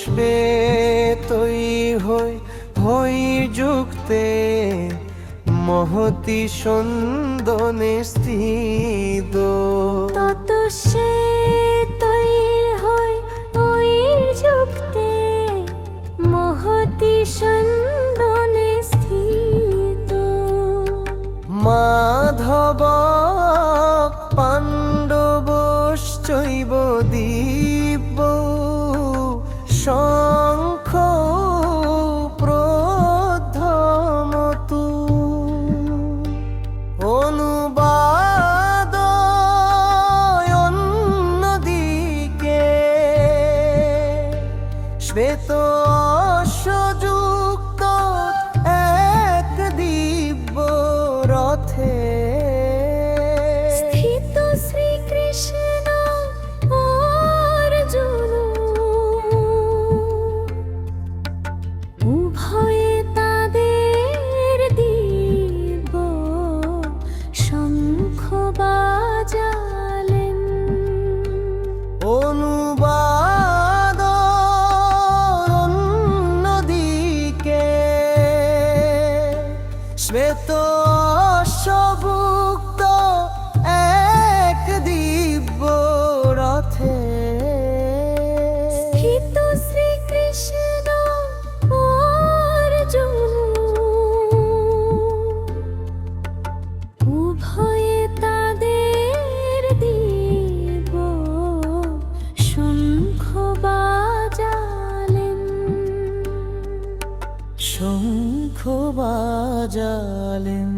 শ্বেতই হই হই যুক্তে মহতি সন্দনে স্থিত। তত সে শ্বেত সযুক্ত এক দিব্য রথে। শ্বেত সবুক্ত এক দিব্য রথে। শ্রীকৃষ্ণ বাজালেন।